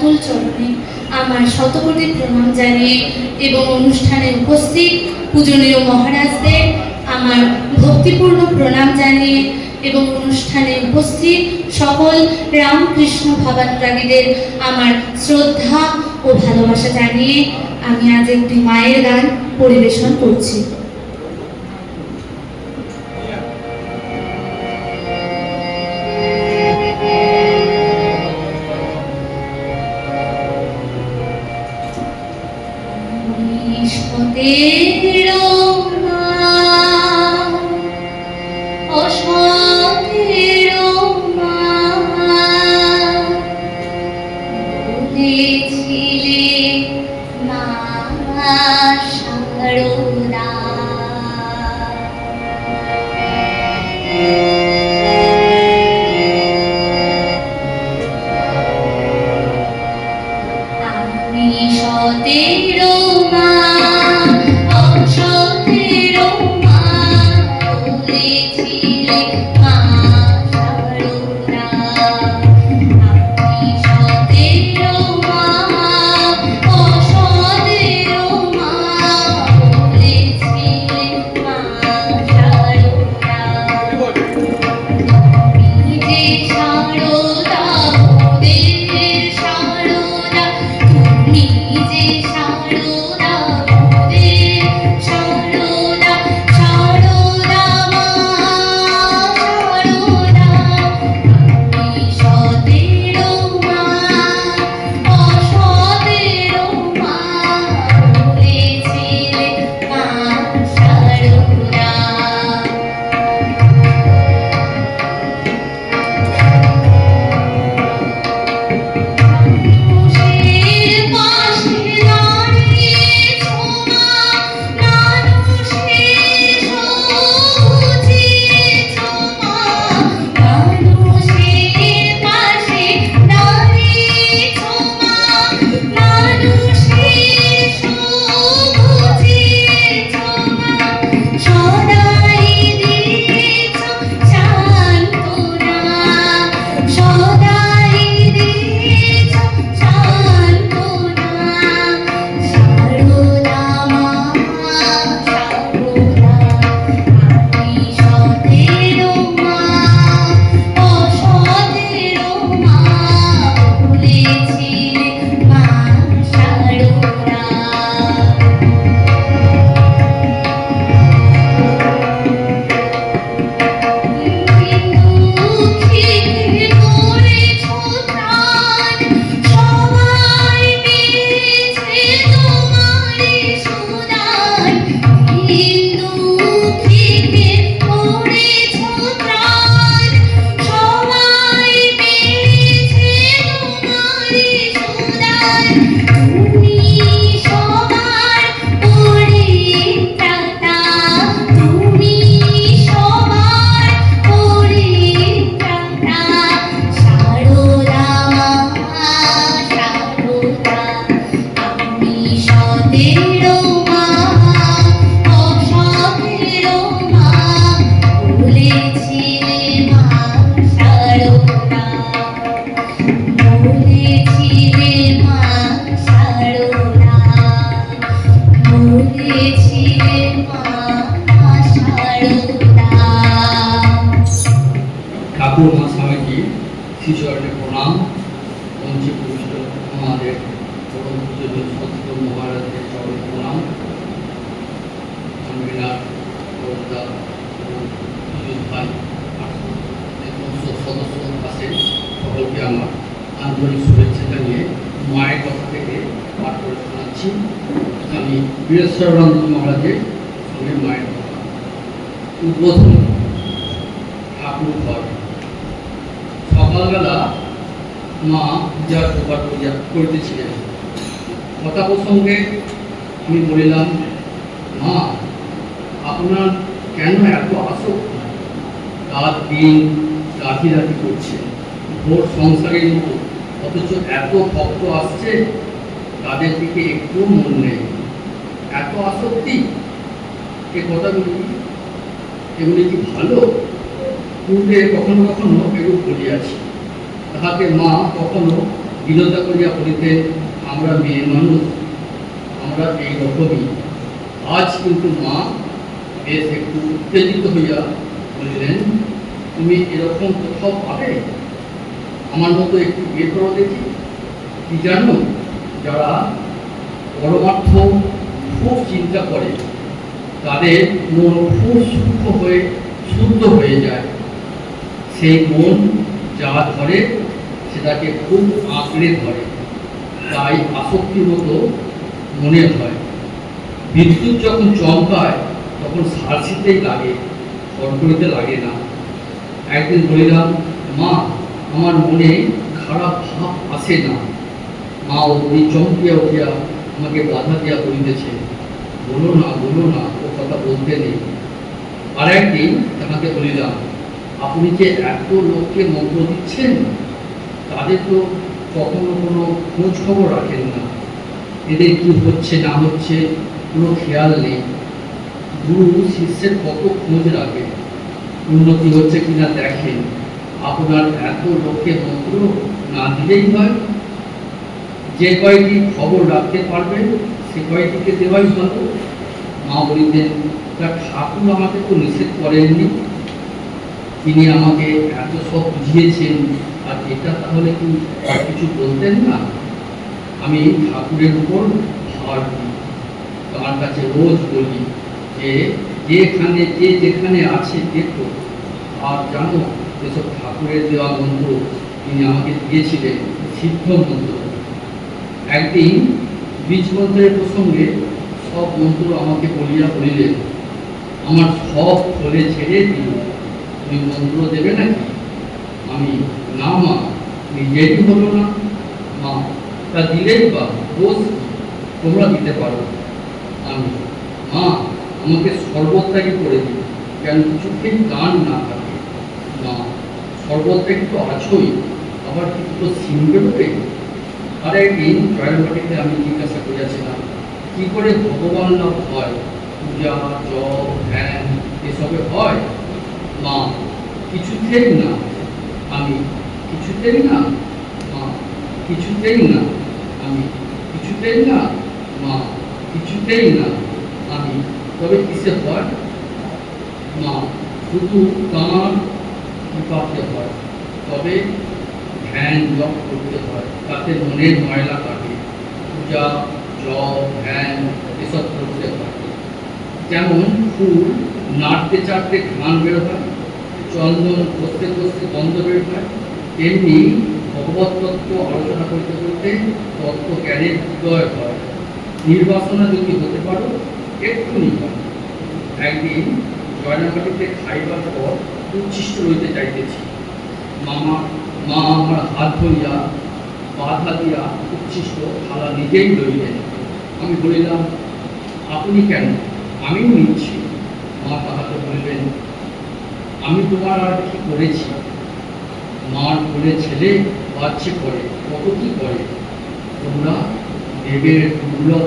অতুল চরণে আমার শতকোটি প্রণাম জানিয়ে এবং অনুষ্ঠানে উপস্থিত পূজনীয় মহারাজদের আমার ভক্তিপূর্ণ প্রণাম জানিয়ে এবং অনুষ্ঠানে উপস্থিত সকল রামকৃষ্ণ ভাবানুরাগীদের আমার শ্রদ্ধা ও ভালোবাসা জানিয়ে আমি আজ একটি মায়ের গান পরিবেশন করছি। সতেরো বলেছিলে আন্তরিক শুভেচ্ছা জানিয়ে মায়ের কথা থেকে পাঠ করে শোনাচ্ছি। আমি বীরেশ্বরানন্দ মহারাজের সঙ্গে মায়ের কথা। উদ্বোধন ঠাকুর ঘর। সকালবেলা মা পূজার প্রকার পূজা করিতেছিলেন। কথা প্রসঙ্গে আমি বলিলাম, মা, আপনার কেন এত আসক্তি? রাত দিন রাতি রাতি করছে ভোর সংসারের মতো অথচ এত ভক্ত আসছে, তাদের দিকে একটু মন নেই। এত আসক্তি? এ কথাগুলি এগুলি কি ভালো? পূর্বে কখনো কখনো এরূপ বলিয়াছি। তাহাকে মা কখনো বিরোধা করিয়া বলিতেন আমরা মেয়ে মানুষ, আমরা এই রকমই। আজ কিন্তু মা বেশ একটু উত্তেজিত হইয়া বলিলেন, তুমি এরকম কোথাও পাবে? আমার মতো একটু বিয়ে করো দেখি। কি জানো? যারা পরমার্থ খুব চিন্তা করে, তাদের মন খুব সূক্ষ্ম হয়ে, শুদ্ধ হয়ে যায়। সেই মন যা ধরে, সেটাকে খুব আঁকড়ে ধরে। তাই আসক্তির মতো মনে হয়। বিদ্যুৎ যখন চমকায়, তখন সারসিতেই লাগে কড়কড়িতে লাগে না। একদিন বলিলাম, মা আমার মনে খারাপ ভাব আসে না। মা অগ্নি চমকিয়া উঠিয়া আমাকে বাধা দিয়া বলিতেছে, বলো না বলো না, ও কথা বলতে নেই। আর একদিন তাহাকে বলিলাম, আপনি যে এত লোককে মন্ত্র দিচ্ছেন, তাদের তো কখনো কোনো খোঁজ খবর রাখেন না। এদের কি হচ্ছে, না হচ্ছে, কোনো খেয়াল নেই। গুরু শিষ্যের কত খোঁজ রাখে উন্নতি হচ্ছে কিনা দেখেন। আপনার এত লোককে মন্ত্র না দিলেই হয় যে কয়টি খবর রাখতে পারবেন সে কয়টিকে দেওয়াই ভালো। মা বলিতেন ঠাকুর আমাকে তো নিষেধ করেননি। তিনি আমাকে এত সব বুঝিয়েছেন, আর এটা তাহলে কি আর কিছু বলতেন না? আমি ঠাকুরের উপর ভার দিই তার কাছে রোজ বলি যে, যেখানে যে যেখানে আছে দেখো। আর জানো এসব ঠাকুরের দেওয়া মন্ত্র তিনি আমাকে দিয়েছিলেন, সিদ্ধ মন্ত্র। একদিন বীজ মন্ত্রের প্রসঙ্গে সব মন্ত্র আমাকে বলিয়া বলিলেন, আমার সব ফলে ছেড়ে দিল তুমি মন্ত্র দেবে নাকি? আমি, না মা নিজেরই হলো না। মা, তা দিলেই বা দোষ তোমরা দিতে পারো। আমি, মা, আমাকে সর্বত্যাগী করে দিও যেন কিছুতেই গান না থাকে মা সর্বত্যাগী তো আছোই। আবার কি তো সিম আর একদিন জয়নবাটিতে আমি জিজ্ঞাসা করিয়াছিলাম, কি করে ভগবান লাভ হয়? পূজা, জপ, ধ্যান, এসবে হয়? মা, কিছুতেই না। আমি, কিছুতেই না। মা, কিছুতেই না। আমি, কিছুতেই না। মা, কিছুতেই না। আমি, তবে কিসে হয়? মা, শুধু তাঁর কৃপাতে হয়। তবে ধ্যান জপ করতে হয়, তাতে মনের ময়লা কাটে, পূজা, জপ, ধ্যান এসব করতে হয়। যেমন ফুল নাড়তে চাড়তে ঘান বের হয়, চন্দন কষতে কষতে গন্ধ বের হয়, তেমনি ভগবত তত্ত্ব আলোচনা করতে করতে তত্ত্ব জ্ঞানের উদয় হয়। নির্বাসনা যদি হতে পারো একটু হয়। একদিন জয়নাঘাটিতে খাইবার পর উচ্ছিষ্ট রইতে চাইতেছি। মামা মা আমার হাত ধরিয়া বাধা দিয়া উচ্ছিষ্ট থালা নিজেই লইলেন। আমি বলিলাম, আপনি কেন? আমিও নিচ্ছি। মা তাহাকে বললেন, আমি তোমার আর কি করেছি? মার কোলে ছেলে বাচ্চে করে, কত কি করে? তোমরা দেবের দুর্লভ